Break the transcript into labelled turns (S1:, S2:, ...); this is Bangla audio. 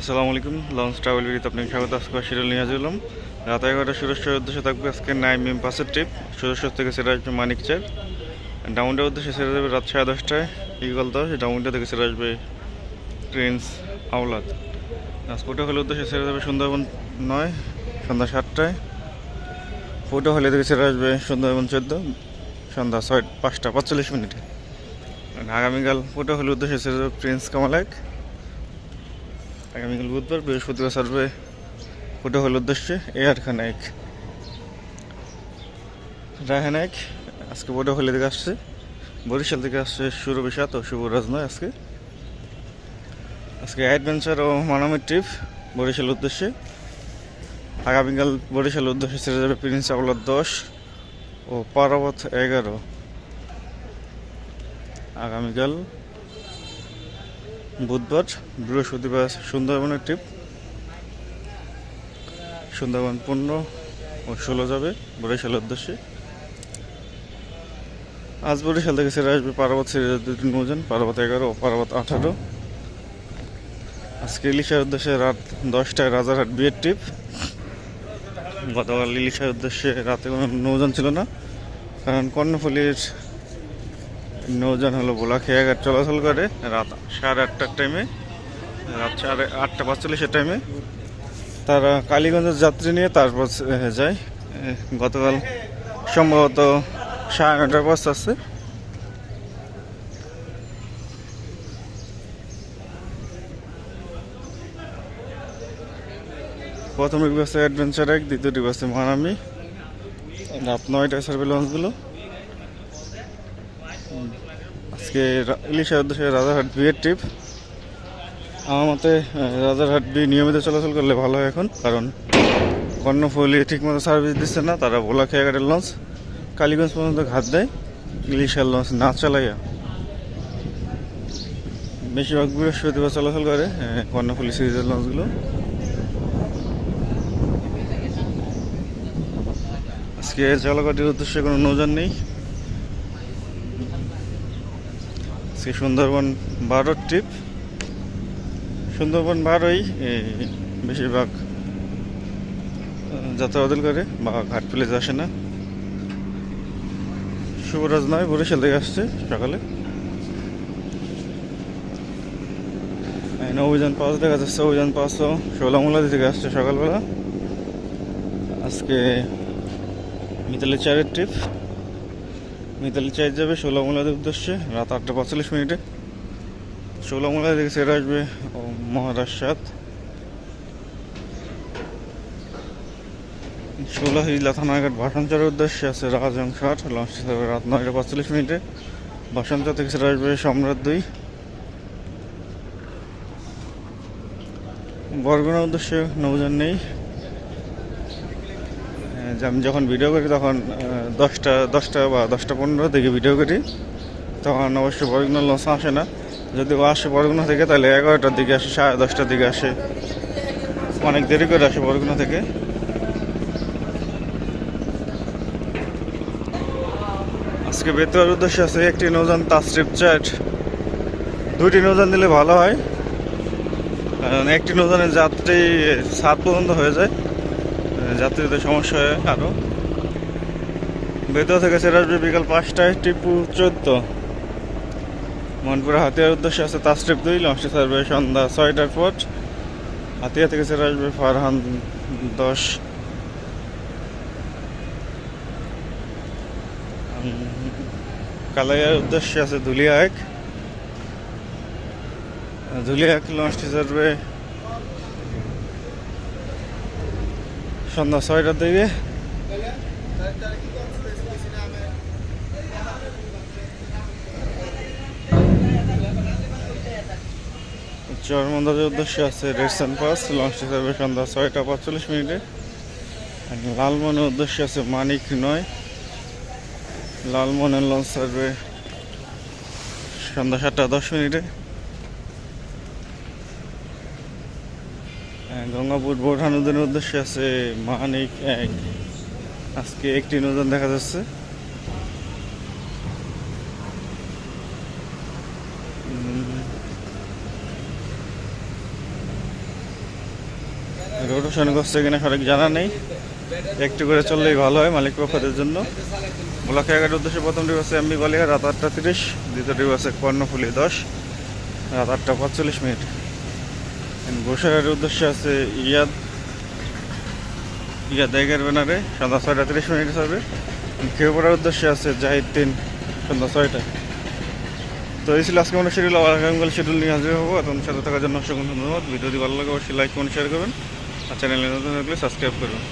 S1: আসসালামু আলাইকুম লঞ্চ ট্রাভেল বিড়িতে আপনাকে স্বাগত। আজকে শিরল নিয়ে আসলাম রাত এগারোটা সুরেশ্বরের উদ্দেশ্যে থাকবে আজকে নাইম এম পাসের ট্রিপ সুরেশ্বর থেকে সেরে আসবে মানিকচার ডাউনটার উদ্দেশ্যে সেরে যাবে রাত সাড়ে দশটায় ইগল দশ। ডাউনটা থেকে সেরে আসবে প্রিন্স আওলাদ রাজপুটা হলের উদ্দেশ্যে সেরে যাবে সুন্দরবন নয়, সন্ধ্যা সাতটায়। ফুটো হলে থেকে সেরে আসবে সুন্দরবন চোদ্দ, সন্ধ্যা ছয়, পাঁচটা পাঁচচল্লিশ মিনিটে। আগামীকাল ফুটো হলের উদ্দেশ্যে সেরে যাবে প্রিন্স কামালাক আগামীকাল বুধবার বৃহস্পতিবার সার্ভে ফুটো হল উদ্দেশ্যে এয়ার খানাইক রাহানাইক আজকে ফুটো হলে থেকে আসছে, বরিশাল থেকে আসছে সুরবিশাত ও শুভরাজ নয় আজকে। আজকে অ্যাডভেঞ্চার ও মানামের ট্রিপ বরিশাল উদ্দেশ্যে। আগামীকাল বরিশাল উদ্দেশ্যে ছেড়ে যাবে প্রিন্স আওলাদ দশ ও পারাবত এগারো। আগামীকাল বুধবার, বৃহস্পতিবার সুন্দরবনের ট্রিপ সুন্দরবন পনেরো ও ষোলো যাবে বরিশালের উদ্দেশ্যে। আজ বরিশাল থেকে ছেড়ে আসবে পার্বত সিরিজের দুটি নৌযান পার্বত এগারো ও পার্বত আঠারো। আজকে ইলিশার উদ্দেশ্যে রাত দশটায় রাজারহাট বিয়ের ট্রিপ। গতকাল ইলিশার উদ্দেশ্যে রাতে কোনো নৌযান ছিল না, কারণ কর্ণফুলির নৌযান হলো ভোলা খেয়াঘাট চলাচল করে রাত সাড়ে আটটার টাইমে রাত সাড়ে আটটা পাঁচচল্লিশের টাইমে তারা কালীগঞ্জের যাত্রী নিয়ে তারপর যায়। গতকাল সম্ভবত সাড়ে নটার বাস আছে প্রথম বাসে অ্যাডভেঞ্চার এক দ্বিতীয়টি বাসে মানামি রাত নয়টায় সার্ভে লঞ্চগুলো আজকে ইলিশের উদ্দেশ্যে রাজারহাট বিয়ের ট্রিপ আমার মতে রাজারহাট বি নিয়মিত চলাচল করলে ভালো হয় এখন, কারণ কর্ণফুলি ঠিকমতো সার্ভিস দিচ্ছে না, তারা ভোলা খেয়াঘাটের লঞ্চ কালীগঞ্জ পর্যন্ত ঘাত দেয়, ইলিশের লঞ্চ না চালাইয়া। বেশিরভাগ বৃহস্পতিবার চলাচল করে কর্ণফুলি সিরিজের লঞ্চগুলো আজকে জলঘাটের উদ্দেশ্যে কোনো নৌযান নেই। আজকে সুন্দরবন বারোর ট্রিপ। সুন্দরবন বারোই বেশিরভাগ যাত্রা বদল করে বা ঘাট প্লেস আসে না। শুভরাজ নয়, বরিশাল থেকে আসছে সকালে। অভিযান পাস দেখা যাচ্ছে অভিযান পাসও ষোলামুলাদি থেকে আসছে সকালবেলা। আজকে মিতালি চারের ট্রিপ। মিতালি চাই যাবে ষোলামুলাদের উদ্দেশ্যে, রাত আটটা পঁয়তাল্লিশ মিনিটে। ষোলামুলা থেকে সেরে আসবে সাত ষোলো হিজলা থানাঘাট ভাষণচরের উদ্দেশ্যে আছে রাজং ষাট, লঞ্চ হিসাবে রাত নয়টা পঁয়তাল্লিশ মিনিটে। ভাষণচর থেকে সেরে আসবে সম্রাট দুই। বরগুনার উদ্দেশ্যে নৌযান নেই। আমি যখন ভিডিও করি তখন দশটা দশটা বা দশটা পনেরো থেকে ভিডিও করি, তখন অবশ্যই বরগুনা লঞ্চ আসে না। যদি ও আসে বরগুনা থেকে, তাহলে এগারোটার দিকে আসে, সাড়ে দশটার দিকে আসে। অনেক দেরি করে আসে বরগুনা থেকে। আজকে বেতুয়ার উদ্দেশ্যে আছে একটি নৌযান তাসরিফ চ্যাট। দুইটি নৌযান দিলে ভালো হয়। কারণ একটি নৌযানের যাত্রী সাত পর্যন্ত হয়ে যায়। যাত্রীদের সমস্যা হয় আরও বেতন থেকে সেরে আসবে বিকাল পাঁচটায় টিপু চোদ্দ। মনপুরা হাতিয়ার উদ্দেশ্যে আছে তাস্ট্রিপ দুই লঞ্চটি ছাড়বে সন্ধ্যা ছয়টার পর। হাতিয়া থেকে সেরে আসবে ফারহান দশ। কালাইয়ার উদ্দেশ্যে আছে ধুলিয়া এক। ধুলিয়া এক লঞ্চটি ছাড়বে সন্ধ্যা ছয়টার দিকে। চরমন্দাজের উদ্দেশ্যে আছে রেডসান পাস লঞ্চটি ছাড়বে সন্ধ্যা ছয়টা পাঁচচল্লিশ মিনিটে। লালমনের উদ্দেশ্যে আছে মানিক নয়। লালমনের লঞ্চ ছাড়বে সন্ধ্যা সাতটা দশ মিনিটে। গঙ্গাপুর বোরহা নদীর উদ্দেশ্যে আছে মানিক এক। আজকে একটি নদন দেখা যাচ্ছে। রোটেশন করছে কিনা সঠিক জানা নেই। একটু করে চললেই ভালো হয় মালিক পক্ষদের জন্য। ব্লকে এগারোর উদ্দেশ্যে প্রথম ট্রিপ আছে এমবি গলিয়া রাত আটটা তিরিশ। দ্বিতীয় ট্রিপ আছে কর্ণফুলি দশ। রাত আটটা পঁয়তাল্লিশ মিনিট। গোসাইয়ের উদ্দেশ্যে আছে ইয়াদ ইয়াদ জায়গার ব্যানারে, সন্ধ্যা ছয়টা তিরিশ মিনিট হবে খেয়ে পড়ার উদ্দেশ্যে আছে জাহিদ তিন, সন্ধ্যা ছয়টা। তো এই ছিল আজকে আমরা শিডিউল। আগামীকাল শিডিউল নিয়ে হাজির হব। আপনার সাথে থাকার জন্য অসংখ্য ধন্যবাদ। ভিডিওটি ভালো লাগে অবশ্যই লাইক কমেন্ট শেয়ার করবেন। আর চ্যানেলে নতুন থাকলে সাবস্ক্রাইব করবেন।